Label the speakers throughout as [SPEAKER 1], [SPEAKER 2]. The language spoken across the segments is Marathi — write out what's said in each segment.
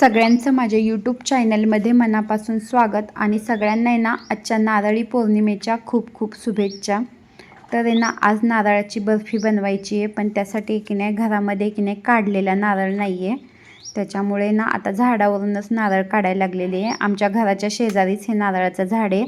[SPEAKER 1] सगळ्यांचं माझ्या यूट्यूब चॅनलमध्ये मनापासून स्वागत आणि सगळ्यांना आहे ना आजच्या नारळी पौर्णिमेच्या खूप खूप शुभेच्छा. तर आहे ना आज नारळाची बर्फी बनवायची आहे पण त्यासाठी की नाही घरामध्ये की नाही काढलेला नारळ नाही आहे त्याच्यामुळे ना आता झाडावरूनच नारळ काढायला लागलेले आहे. आमच्या घराच्या शेजारीच हे नारळाचं झाड आहे.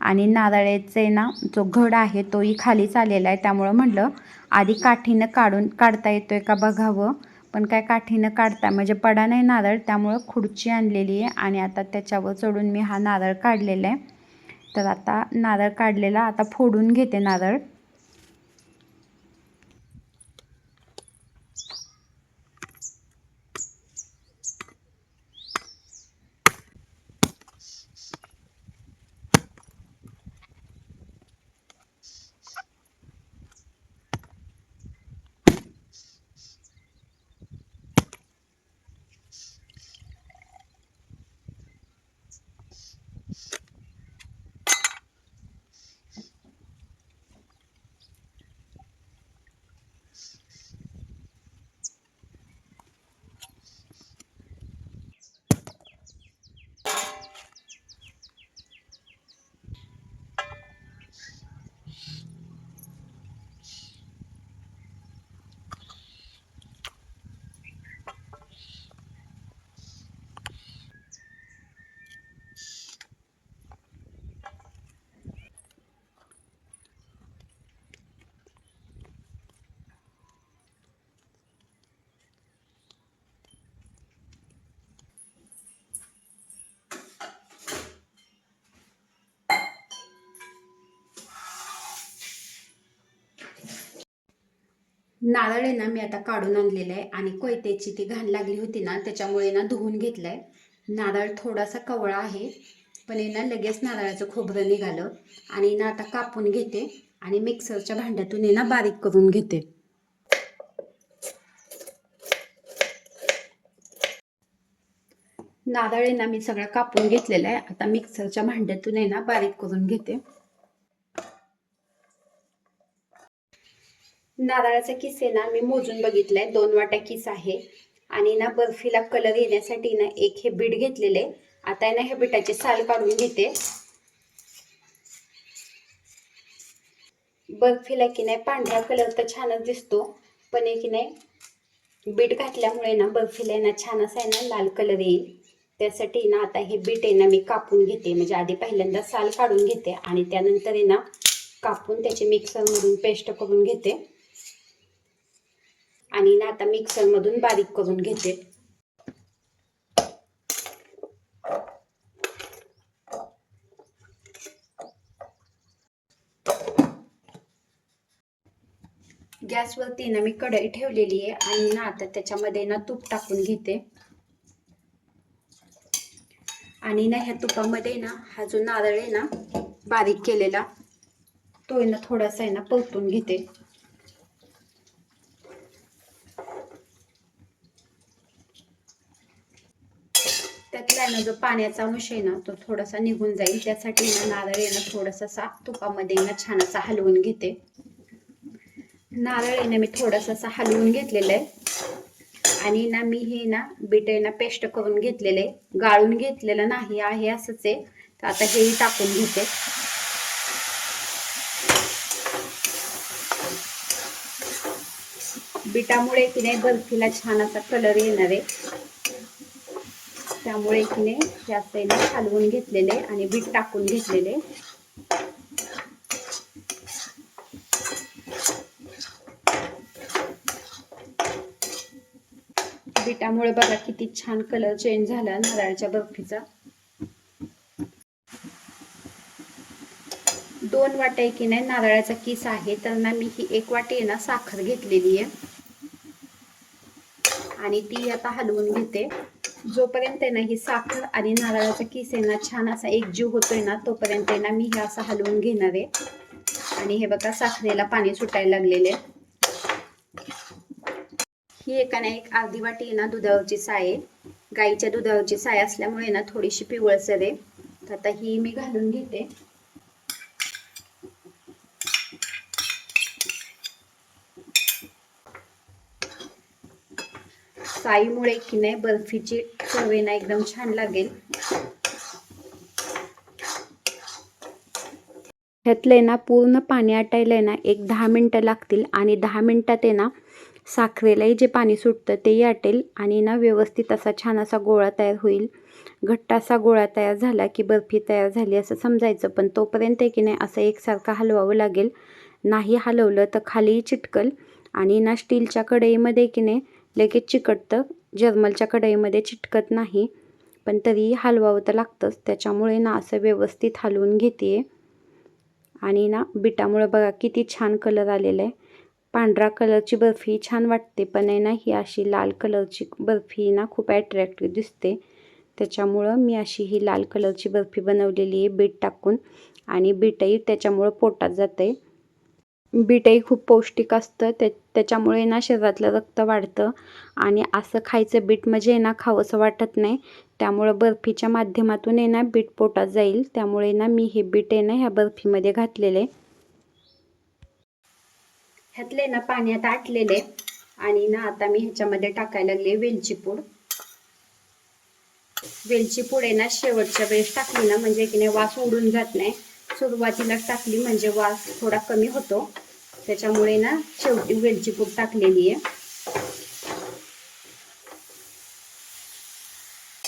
[SPEAKER 1] आणि नारळाचे ना जो घड आहे तोही खालीच आलेला आहे. त्यामुळं म्हटलं आधी काठीनं काढून काढता येतोय का बघावं. पण काय काठीनं काढता म्हणजे पडा नाही नारळ त्यामुळं खुर्ची आणलेली आहे आणि आता त्याच्यावर चढून मी हा नारळ काढलेला आहे. तर आता नारळ काढलेला आता फोडून घेते नारळ. नारळ आहे ना मी आता काढून आणलेलं आहे आणि कोयत्याची ती घाण लागली होती ना त्याच्यामुळे ना धुवून घेतलं आहे नारळ थोडासा कवळा आहे पण आहे ना लगेच नारळाचं खोबरं निघालं. आणि ना आता कापून घेते आणि मिक्सरच्या भांड्यातून आहे ना बारीक करून घेते. नारळ आहे ना मी सगळा कापून घेतलेला आहे. आता मिक्सरच्या भांड्यातून आहे ना बारीक करून घेते. नारळाचा किस आहे ना मी मोजून बघितलाय. दोन वाट्या किस आहे. आणि ना बर्फीला कलर येण्यासाठी ना एक हे बीट घेतलेले. आता आहे ना हे बिटाचे साल काढून घेते. बर्फीला की नाही पांढरा कलर तर छानच दिसतो. पण आहे की नाही बीट घातल्यामुळे ना बर्फीला ना छान असा आहे ना लाल कलर येईल. त्यासाठी ना आता हे बीट आहे ना मी कापून घेते. म्हणजे आधी पहिल्यांदा साल काढून घेते आणि त्यानंतर आहे ना कापून त्याची मिक्सरमधून पेस्ट करून घेते. आणि ना आता मिक्सरमधून बारीक करून घेते. गॅसवरती ना मी कढई ठेवलेली आहे आणि ना आता त्याच्यामध्ये ना तूप टाकून घेते. आणि ना ह्या तुपामध्ये ना हा जो नारळ आहे ना बारीक केलेला तो ना थोडासा आहे ना परतून घेते. त्यातला ना जो पाण्याचा अंश आहे ना तो थोडासा निघून जाईल. त्यासाठी ना नारळ आहे ना थोडासा तुपामध्ये ना छान असा हलवून घेते. नारळ आहे ना मी थोडासा असा हलवून घेतलेला आहे. आणि ना मी हे ना बीट आहे ना पेस्ट करून घेतलेले गाळून घेतलेलं नाही आहे असंच आहे. तर आता हेही टाकून घेते. बिटामुळे की नाही बर्फीला छान असा कलर येणार आहे. त्यामुळे की नाही हे असं हलवून घेतलेले आणि बीट टाकून घेतलेले. बीटामुळे बघा किती छान कलर चेंज झाला नारळाच्या बर्फीचा. दोन वाट्या की नाही नारळाचा किस आहे तर ना मी ही एक वाटी आहे ना साखर घेतलेली आहे. आणि ती आता हलवून घेते. जोपर्यंत आहे ना ही साखर आणि नारळाचा किस आहे ना छान असा एक जीव होतोय ना तोपर्यंत आहे ना मी हे असं हलवून घेणार आहे. आणि हे बघा साखरेला पाणी सुटायला लागलेले ही एका ना एक अर्धी वाटी आहे ना दुधावरची साय आहे. गाईच्या दुधावरची साय असल्यामुळे ना थोडीशी पिवळसर आहे. तर आता ही मी घालून घेते. साईमुळे की नाही बर्फीची चवेना एकदम छान लागेल. ह्यातले ना पूर्ण पाणी आटायला आहे ना एक दहा मिनटं लागतील आणि दहा मिनटात आहे ना साखरेलाही जे पाणी सुटतं तेही आटेल आणि ना व्यवस्थित असा छान असा गोळा तयार होईल. घट्ट असा गोळा तयार झाला की बर्फी तयार झाली असं समजायचं पण तोपर्यंत आहे की नाही असं एकसारखं हलवावं लागेल. नाही हलवलं तर खालीही चिटकल आणि ना स्टीलच्या कढईमध्ये की नाही लगेच चिकटतं. जर्मलच्या कढईमध्ये चिटकत नाही पण तरीही हलवावं तर लागतंच. त्याच्यामुळे ना असं व्यवस्थित हलवून घेते आणि ना बिटामुळे बघा किती छान कलर आलेला आहे पांढरा कलरची बर्फी छान वाटते पण आहे ना ही अशी लाल कलरची बर्फी ना खूप ॲट्रॅक्टिव्ह दिसते. त्याच्यामुळं मी अशी ही लाल कलरची बर्फी बनवलेली आहे बीट टाकून. आणि बीटही त्याच्यामुळं पोटात जाते बीटही खूप पौष्टिक असतं. त्या त्याच्यामुळे ना शरीरातलं रक्त वाढतं आणि असं खायचं बीट म्हणजे ना खावंसं वाटत नाही. त्यामुळं बर्फीच्या माध्यमातून आहे ना बीट पोटात जाईल. त्यामुळे ना मी हे बीट आहे ना ह्या बर्फीमध्ये घातलेले. ह्यातले ना पाण्यात आटलेले आणि ना आता मी ह्याच्यामध्ये टाकायला लागले वेलची पूड. वेलची पूड आहे ना शेवटच्या वेळेस टाकली ना म्हणजे की नाही वास उडून जात नाही. सुरुवातीला टाकली म्हणजे वास थोडा कमी होतो. त्याच्यामुळे ना शेवटी वेलची पूड टाकलेली आहे.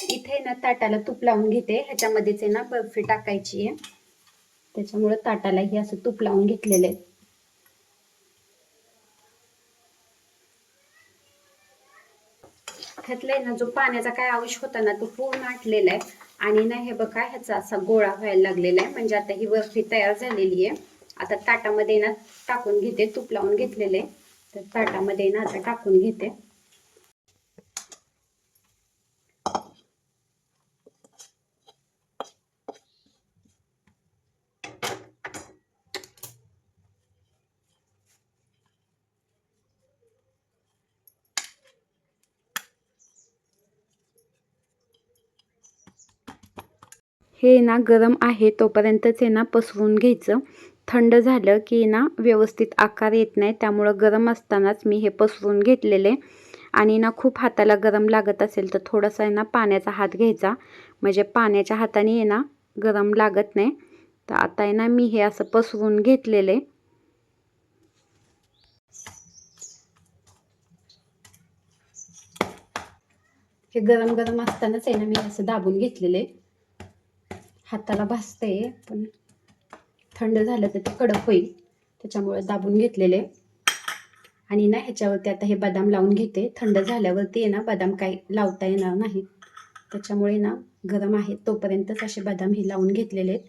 [SPEAKER 1] इथे ना ताटाला तूप लावून घेते. ह्याच्यामध्येच आहे ना बर्फी टाकायची आहे. त्याच्यामुळे ताटाला ताटालाही असं तूप लावून घेतलेलं आहे ना जो पाण्याचा काय आयुष होता ना तो पूर्ण आटलेला आहे. आणि ना हे बघा ह्याचा असा गोळा व्हायला लागलेला आहे. म्हणजे आता ही बर्फी तयार झालेली आहे. आता ताटामध्ये ना टाकून घेते. तूप लावून घेतलेले तर ताटामध्ये ना आता टाकून घेते. हे ना गरम आहे तोपर्यंतच आहे ना पसरून घ्यायचं. थंड झालं की ना व्यवस्थित आकार येत नाही त्यामुळं गरम असतानाच मी हे पसरून घेतलेले. आणि ना खूप हाताला गरम लागत असेल तर थोडासा आहे ना पाण्याचा हात घ्यायचा. म्हणजे पाण्याच्या हाताने आहे ना गरम लागत नाही. तर आता आहे ना मी हे असं पसरून घेतलेले. हे गरम गरम असतानाच आहे ना मी असं दाबून घेतलेले. हाताला भासते पण थंड झालं तर ते कडक होईल. त्याच्यामुळे दाबून घेतलेले. आणि ना ह्याच्यावरती आता हे बदाम लावून घेते. थंड झाल्यावरती आहे ना बदाम काही लावता येणार नाही त्याच्यामुळे ना गरम आहे. तोपर्यंतच असे बदाम हे लावून घेतलेले आहेत.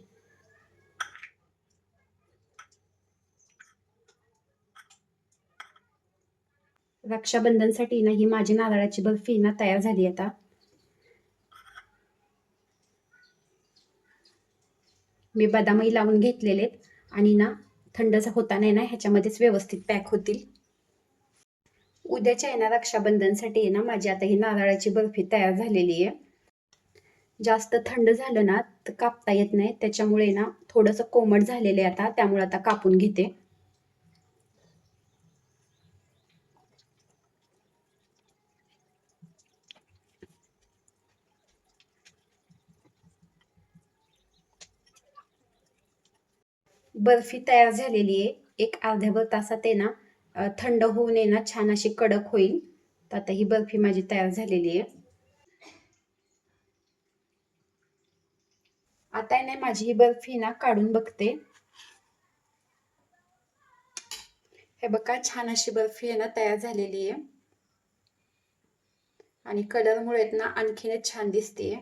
[SPEAKER 1] रक्षाबंधनसाठी ना ही माझी नारळाची बर्फी ना तयार झाली आता. मी बदामही लावून घेतलेले आणि ना थंडच होता नाही ना ह्याच्यामध्येच व्यवस्थित पॅक होतील. उद्याच्या आहे ना रक्षाबंधनसाठी आहे ना माझी आता ही नारळाची बर्फी तयार झालेली आहे. जास्त थंड झालं ना तर कापता येत नाही. त्याच्यामुळे ना थोडंसं कोमट झालेलं आहे आता त्यामुळे आता कापून घेते. बर्फी तयार झालेली आहे. एक अर्ध्याभर तासात आहे ना थंड होऊन आहे ना छान अशी कडक होईल. तर आता ही बर्फी माझी तयार झालेली आहे. आता आहे ना माझी ही बर्फी ना काढून बघते. हे बघा छान अशी बर्फी आहे ना तयार झालेली आहे. आणि कलरमुळे ना आणखीनच छान दिसते